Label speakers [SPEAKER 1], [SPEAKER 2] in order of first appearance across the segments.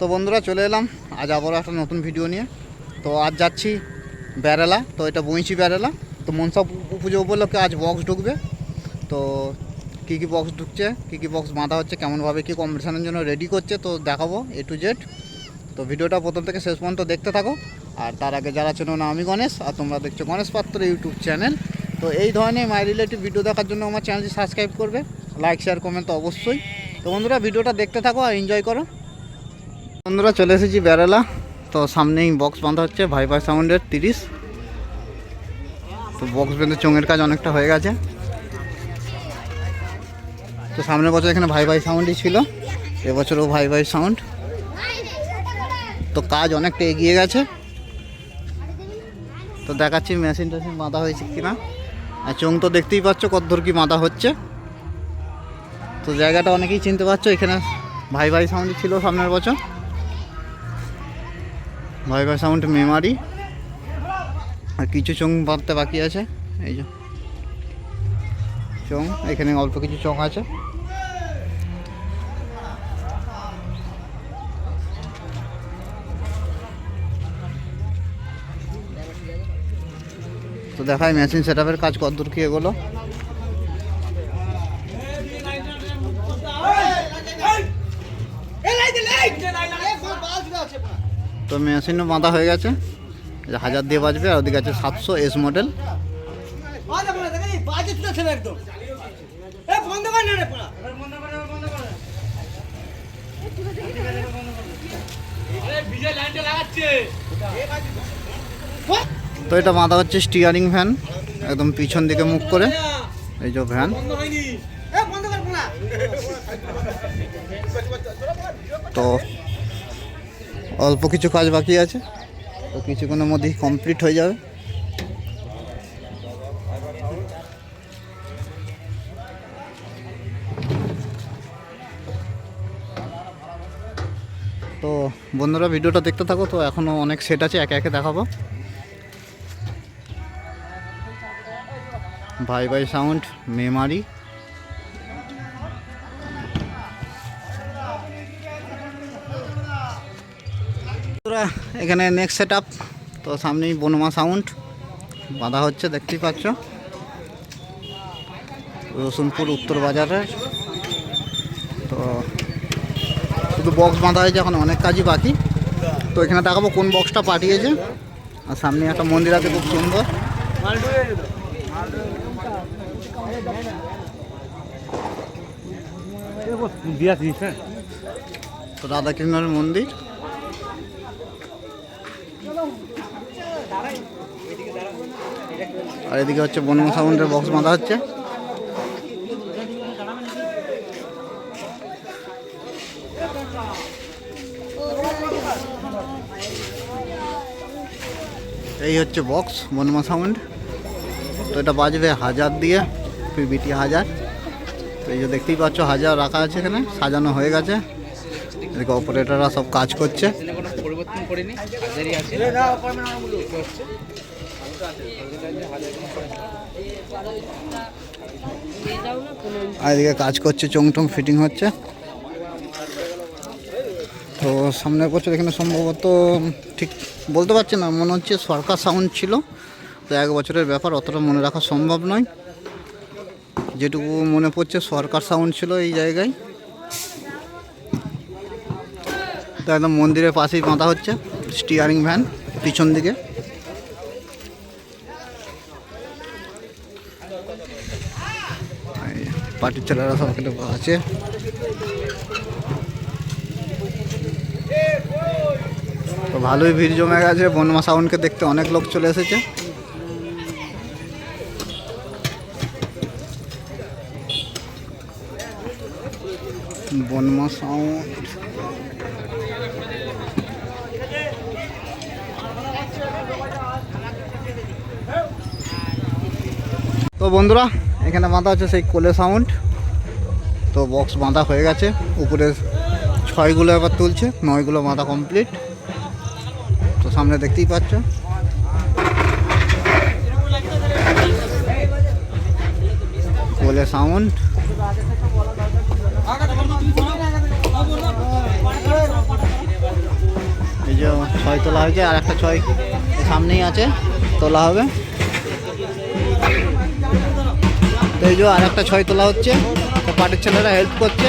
[SPEAKER 1] তো বন্ধুরা চলে এলাম। আজ আবারও একটা নতুন ভিডিও নিয়ে। তো আজ যাচ্ছি বেড়ালা তো এটা বইছি বেড়ালা তো মনসা পুজো উপলক্ষে আজ বক্স ঢুকবে। তো কী কী বক্স ঢুকছে, কী কী বক্স বাঁধা হচ্ছে, কেমনভাবে কী কম্পিটিশনের জন্য রেডি করছে, তো দেখাবো এ টু জেড তো ভিডিওটা প্রথম থেকে শেষ পর্যন্ত দেখতে থাকো। আর তার আগে যারা চেনো না, আমি গণেশ, আর তোমরা দেখছ গণেশ পাত্র ইউটিউব চ্যানেল তো এই ধরনের মাই রিলেটিভ ভিডিও দেখার জন্য আমার চ্যানেলটি সাবস্ক্রাইব করবে। লাইক শেয়ার কমেন্ট তো অবশ্যই। তো বন্ধুরা ভিডিওটা দেখতে থাকো আর এনজয় করো। বন্ধুরা, চলে এসেছি বেড়ালা। তো সামনেই বক্স বাঁধা হচ্ছে ভাই ভাই সাউন্ডের তিরিশ। তো বক্স বেঁধে চোঙের কাজ অনেকটা হয়ে গেছে। তো সামনের বছর এখানে ভাই ভাই সাউন্ডই ছিল, এবছরও ভাই ভাই সাউন্ড তো কাজ অনেকটা এগিয়ে গেছে। তো দেখাচ্ছি মেশিন টেশিন বাঁধা হয়েছে কিনা। আর চোং তো দেখতেই পাচ্ছ কতদূর কি বাঁধা হচ্ছে। তো জায়গাটা অনেকেই চিনতে পারছ, এখানে ভাই ভাই সাউন্ড ছিল সামনের বছর। ভাই সাউন্ড মেমারি আর কিছু চোং বাঁধতে বাকি আছে। এই যে চোং এখানে অল্প কিছু চোং আছে। তো দেখায় মেশিন সেট আপের কাজ কতদূর কি এগোলো। তো মেশিনও বাঁধা হয়ে গেছে। হাজার দিয়ে বাজবে, আর ওদিকে আছে সাতশো এস মডেল তো এটা বাঁধা হচ্ছে স্টিয়ারিং ভ্যান একদম পিছন দিকে মুখ করে। এই যে ভ্যান তো অল্প কিছু কাজ বাকি আছে। তো কিছুক্ষণের মধ্যেই কমপ্লিট হয়ে যাবে। তো বন্ধুরা, ভিডিওটা দেখতে থাকো। তো এখনও অনেক সেট আছে, একে একে দেখাবো। ভাই ভাই সাউন্ড মেমারি এখানে নেক্সট সেট আপ তো সামনেই বনমা সাউন্ড বাঁধা হচ্ছে দেখতেই পাচ্ছ। রসুনপুর উত্তর বাজারে তো শুধু বক্স বাঁধা হয়েছে এখন অনেক কাজই বাকি। তো এখানে দেখাবো কোন বক্সটা পাঠিয়েছে। আর সামনে একটা মন্দির আছে খুব সুন্দর। তো রাধাকৃষ্ণের মন্দির। আর এদিকে হচ্ছে বনমা সাউন্ডের বক্স বাঁধা হচ্ছে। এই হচ্ছে বক্স বনমা সাউন্ড। তো এটা বাজবে হাজার দিয়ে পিবিটি হাজার। তো এই যে দেখতেই পাচ্ছ, হাজার রাখা আছে এখানে, সাজানো হয়ে গেছে। এদিকে অপারেটররা সব কাজ করছে।
[SPEAKER 2] পরিবর্তন করিনি হাজারই আছে।
[SPEAKER 1] আর এদিকে কাজ করছে চং টং ফিটিং হচ্ছে। তো সামনের বছর এখানে সম্ভবত ঠিক বলতে পারছি না মনে হচ্ছে সরকার সাউন্ড ছিল। তো এক বছরের ব্যাপার অতটা মনে রাখা সম্ভব নয়। যেটুকু মনে পড়ছে সরকার সাউন্ড ছিল এই জায়গায়। তো একদম মন্দিরের পাশেই বাঁধা হচ্ছে স্টিয়ারিং ভ্যান পিছন দিকে। পার্টির ছেলেরা সব এখানে আছে। তো ভালোই ভিড় জমে গেছে, বনমা সাউন্ডকে দেখতে অনেক লোক চলে এসেছে। বনমা সাউন্ড। তো বন্ধুরা, এখানে বাঁধা আছে সেই কোলে সাউন্ড তো বক্স বাঁধা হয়ে গেছে। উপরে ছয়গুলো এবার তুলছে, নয়গুলো বাঁধা কমপ্লিট তো সামনে দেখতেই পাচ্ছ। কোলে সাউন্ড এই যে ছয় তোলা হয়েছে, আর একটা ছয় সামনেই আছে, তোলা হবে। তো এই যে আর একটা ছয় তোলা হচ্ছে। তো পার্টির ছেলেরা হেল্প করছে।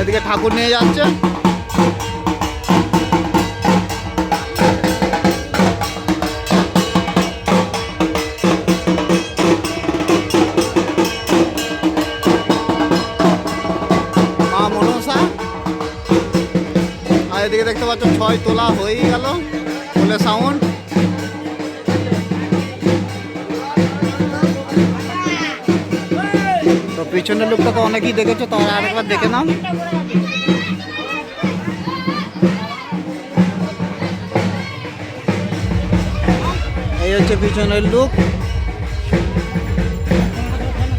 [SPEAKER 1] এদিকে ঠাকুর নিয়ে যাচ্ছে। এদিকে দেখতে পাচ্ছ ছয় তোলা হয়েই গেল। ফুলে সাউন্ড তো পিছনের লোকটা তো অনেকেই দেখেছ তো আরেকবার দেখে নাও। এই হচ্ছে পিছনের লুক।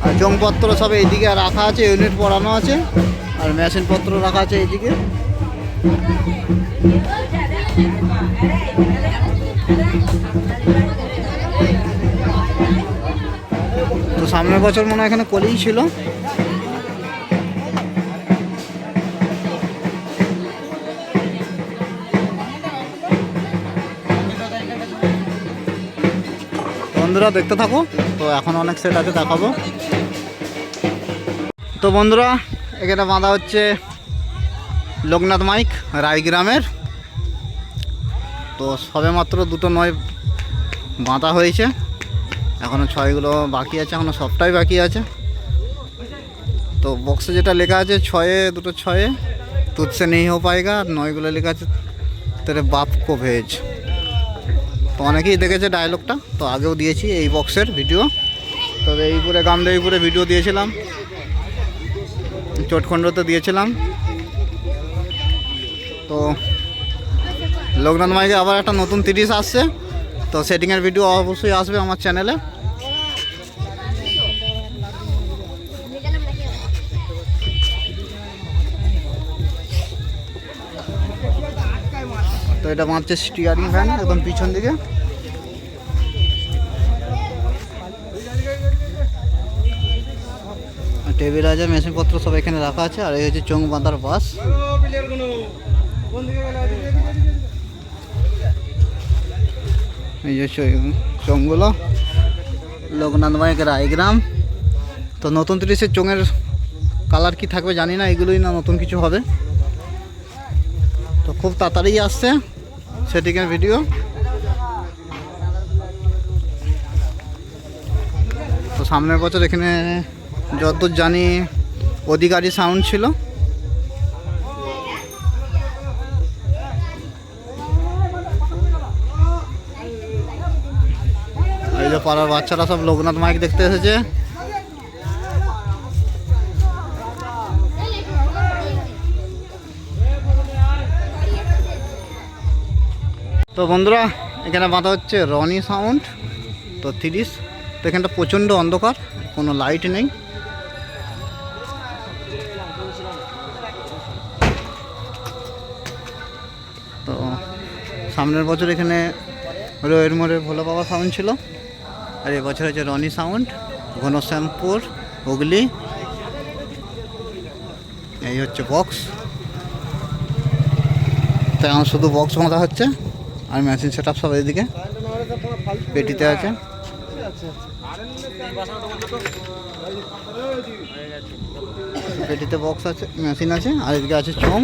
[SPEAKER 1] আর জংপত্র সব এইদিকে রাখা আছে, ইউনিট পড়ানো আছে। আর মেশিন পত্র রাখা আছে এইদিকে। তো সামনের বছর মনে হয় এখানে কলেই ছিল। বন্ধুরা, দেখতে থাকো। তো এখন অনেক সেট আছে, দেখাবো। তো বন্ধুরা, এখানে বাঁধা হচ্ছে লোকনাথ মাইক, রায়গ্রামের। তো সবে মাত্র দুটো নয় বাঁধা হয়েছে। এখনও ছয়গুলো বাকি আছে এখনও সবটাই বাকি আছে। তো বক্সে যেটা লেখা আছে, ছয়ে, দুটো ছয়ে তুৎসে নেই হো পায়গা, আর নয়গুলো লেখা আছে, তেরে বাপ কো ভেজ। তো অনেকেই দেখেছে ডায়লগটা তো আগেও দিয়েছি এই বক্সের ভিডিও তো এইপুরে গামদেবীপুরে ভিডিও দিয়েছিলাম। চটখণ্ডতে দিয়েছিলাম। তো লোকনাথ মাইকে আবার একটা নতুন তিরিশ আসছে। তো সেটিংয়ের ভিডিও অবশ্যই আসবে আমার চ্যানেলে তো এটা বাঁধছে স্টিয়ারিং ফ্যান একদম পিছন দিকে। টেবিল আছে মেশিনপত্র সব এখানে রাখা আছে, আর এই হচ্ছে চোং বাঁধার বাস এই যে চো- চোঙগুলো লোকনাথ মাইক রায়গ্রাম তো নতুন তিরিশের চোঙের কালার কি থাকবে জানি না এগুলোই না নতুন কিছু হবে তো খুব তাড়াতাড়ি আসছে সেটিংয়ের ভিডিও তো সামনের বছর এখানে যতদূর জানি অধিকারী সাউন্ড ছিল যে পাড়ার বাচ্চারা সব লোকনাথ মাইক দেখতে এসেছে। তো বন্ধুরা, এখানে বাঁধা হচ্ছে রনি সাউন্ড, তো তিরিশ। তো এখানটা প্রচণ্ড অন্ধকার, কোনো লাইট নেই। তো সামনের বছর এখানে রয়ের মোড়ে ভোলা বাবা সাউন্ড ছিল। আর এবছর হচ্ছে রনি সাউন্ড, ঘনশ্যামপুর, হুগলি, এই হচ্ছে বক্স তাই আমার শুধু বক্স বাঁধা হচ্ছে, আর মেশিন সেট আপ সব এদিকে পেটিতে আছে। পেটিতে বক্স আছে মেশিন আছে, আর এদিকে আছে চোং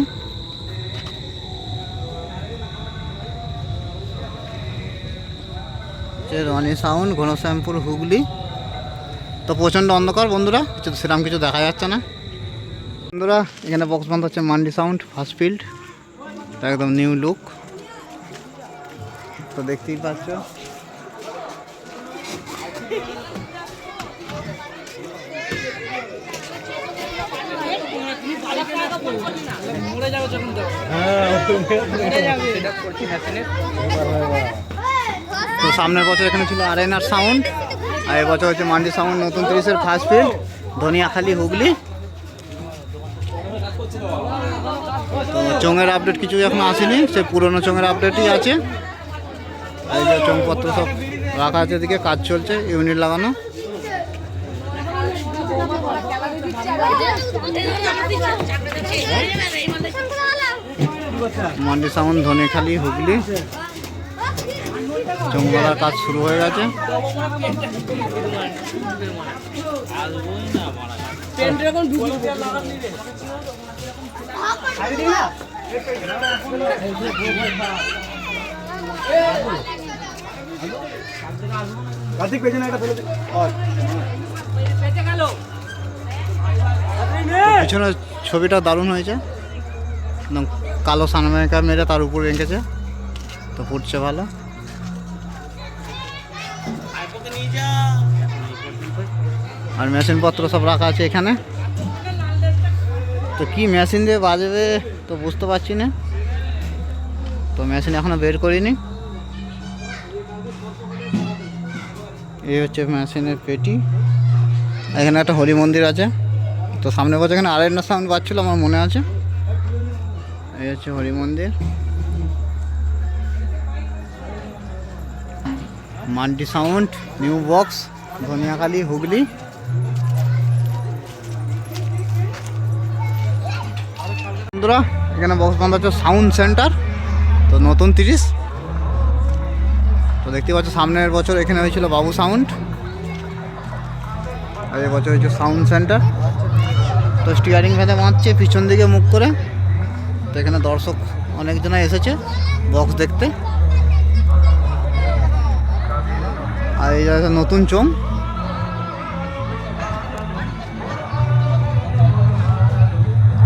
[SPEAKER 1] হচ্ছে রনি সাউন্ড ঘনশ্যামপুর হুগলি। তো প্রচণ্ড অন্ধকার বন্ধুরা কিছু সেরকম কিছু দেখা যাচ্ছে না। বন্ধুরা এখানে বক্স বান্ধ হচ্ছে মান্ডি সাউন্ড ফার্স্ট ফিল্ড একদম নিউ লুক তো দেখতেই পাচ্ছ।
[SPEAKER 2] মরে যাবে যখন সেটা করছি মেশিনের
[SPEAKER 1] তো সামনের বছর এখানে ছিল আরেনার সাউন্ড, আর এবছর হচ্ছে মান্ডি সাউন্ড, নতুন তিরিশের ফার্স্ট ফিল্ড ধনিয়াখালি, হুগলি। তো চোঙের আপডেট কিছু এখন আসেনি, সে পুরনো চোঙের আপডেটই আছে। এই যে সব রাখা আছে এদিকে, কাজ চলছে, ইউনিট লাগানো। মান্ডি সাউন্ড ধনেখালি হুগলি। চমকালার কাজ শুরু হয়ে গেছে।
[SPEAKER 3] কার্তিক পেছনে একটা ফেলে
[SPEAKER 1] পিছনে ছবিটা দারুণ হয়েছে। একদম কালো সানমাইকা মেরে তার উপর এঁকেছে তো ফুটছে ভালো। আর মেশিনপত্র সব রাখা আছে এখানে। তো কি মেশিন দিয়ে বাজবে তো বুঝতে পারছি না। তো মেশিন এখনও বের করিনি। এই হচ্ছে মেশিনের পেটি। এখানে একটা হরি মন্দির আছে। তো সামনে বছর এখানে আরেকটা সামনে পাচ্ছিল, আমার মনে আছে। এই হচ্ছে হরি মন্দির। Mandi sound, new box, Dhaniakhali, Hooghly. বন্ধুরা, এখানে বক্স বান্ধা হচ্ছে সাউন্ড সেন্টার, তো নতুন তিরিশ। তো দেখতে পাচ্ছ, সামনের বছর এখানে হয়েছিল বাবু সাউন্ড, আর এবছর হয়েছে সাউন্ড সেন্টার। তো স্টিয়ারিং ফ্যানে মারছে পিছন দিকে মুখ করে। তো এখানে দর্শক অনেকজনে এসেছে বক্স দেখতে। আর জায়গাটা নতুন চোং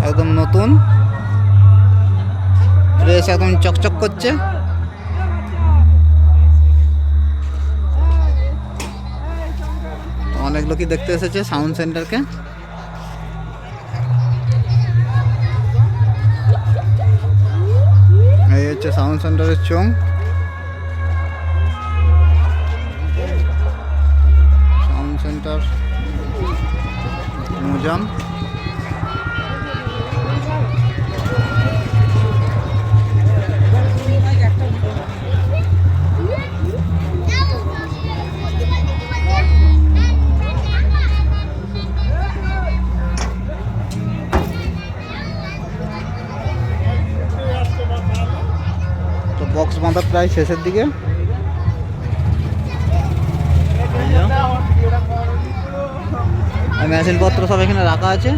[SPEAKER 1] একদম নতুন। ফ্রেশ, একদম চকচক করছে। অনেক লোকই দেখতে এসেছে সাউন্ড সেন্টারকে। এই হচ্ছে সাউন্ড সেন্টারের চোং সেন্টার মুজাম তো বক্স বাঁধা প্রায় শেষের দিকে মেশিন পত্র সব এখানে রাখা আছে।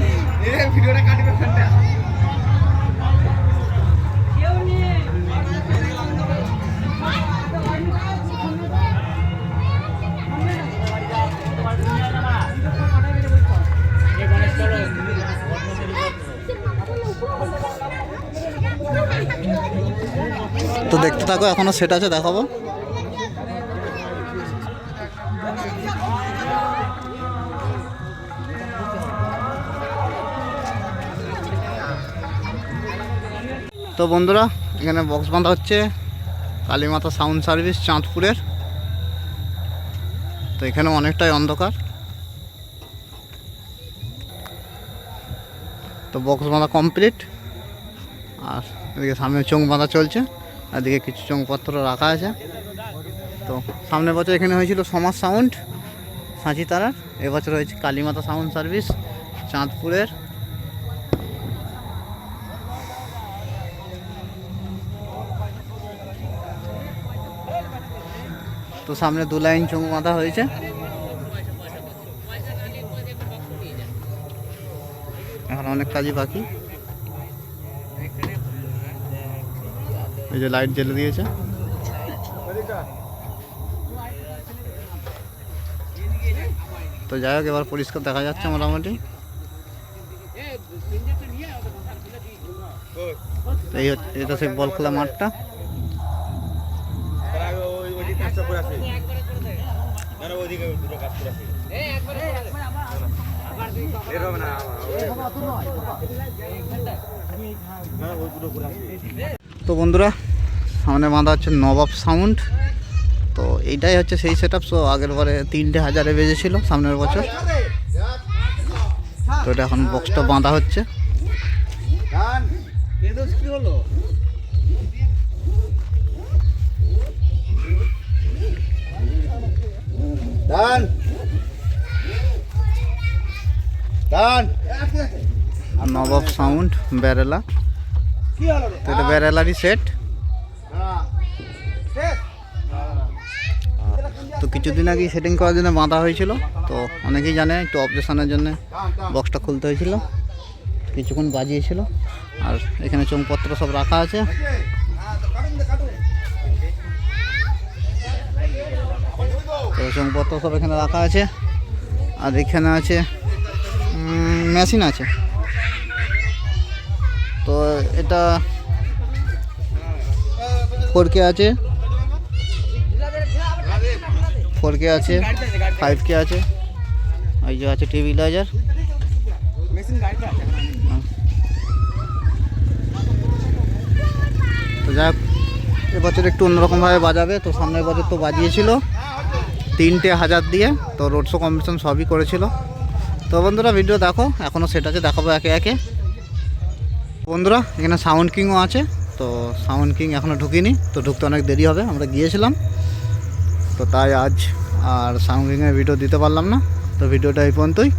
[SPEAKER 1] তো দেখতে থাকো এখনও সেট আছে দেখাবো। তো বন্ধুরা, এখানে বক্স বাঁধা হচ্ছে। কালীমাতা সাউন্ড সার্ভিস চাঁদপুরের। তো এখানে অনেকটাই অন্ধকার। তো বক্স বাঁধা কমপ্লিট আর এদিকে সামনে চোং বাঁধা চলছে। এদিকে কিছু চোংপত্র রাখা আছে। তো সামনের বছর এখানে হয়েছিল সমাজ সাউন্ড সাঁচি তারার এবছর হয়েছে কালীমাতা সাউন্ড সার্ভিস চাঁদপুরের। তো সামনে দু লাইন চোং বাঁধা হয়েছে। এখন অনেক কাজই বাকি। এই যে লাইট জ্বেলে দিয়েছে। তো যাই হোক, এবার পরিষ্কার দেখা যাচ্ছে মোটামুটি। এই হচ্ছে, এটা সেই বল খেলা মাঠটা।
[SPEAKER 3] কাজটা করে আসে না না ওইদিকে দুটো কাজ করে আসে এর না না ওই দুটো করে আসে
[SPEAKER 1] তো বন্ধুরা সামনে বাঁধা হচ্ছে নবাব সাউন্ড। তো এইটাই হচ্ছে সেই সেট আপ সো আগের বারে তিনটে হাজারে বেজেছিল সামনের বছর। তো এটা এখন বক্সটা বাঁধা হচ্ছে।
[SPEAKER 3] হলো? Done
[SPEAKER 1] Nawab sound Barela. তো এটা ব্যারেলারই সেট তো কিছুদিন আগে সেটিং করার জন্য বাঁধা হয়েছিল তো অনেকেই জানে একটু অপারেশনের জন্য বক্সটা খুলতে হয়েছিল কিছুক্ষণ বাজিয়েছিল আর এখানে চোঙপত্র সব রাখা আছে। তো চোঙপত্র সব এখানে রাখা আছে। আর এখানে আছে মেশিন আছে। তো এটা ফোর কে আছে। ফোর কে আছে, ফাইভ কে আছে। এই যে আছে টেবিলাইজার। তো যাক এবছর একটু অন্যরকমভাবে বাজাবে। তো সামনের বছর তো বাজিয়েছিল। তিনটে হাজার দিয়ে তো রোড শো কম্পিটিশন সবই করেছিল। তো বন্ধুরা ভিডিও দেখো এখনও সেটাকে দেখাবো একে একে। বন্ধুরা, এখানে সাউন্ড কিংও আছে, তো সাউন্ড কিং এখনও ঢুকিনি, তো ঢুকতে অনেক দেরি হবে, আমরা গিয়েছিলাম। তো তাই আজ আর সাউন্ড কিংয়ের ভিডিও দিতে পারলাম না, তো ভিডিওটা এই পর্যন্তই।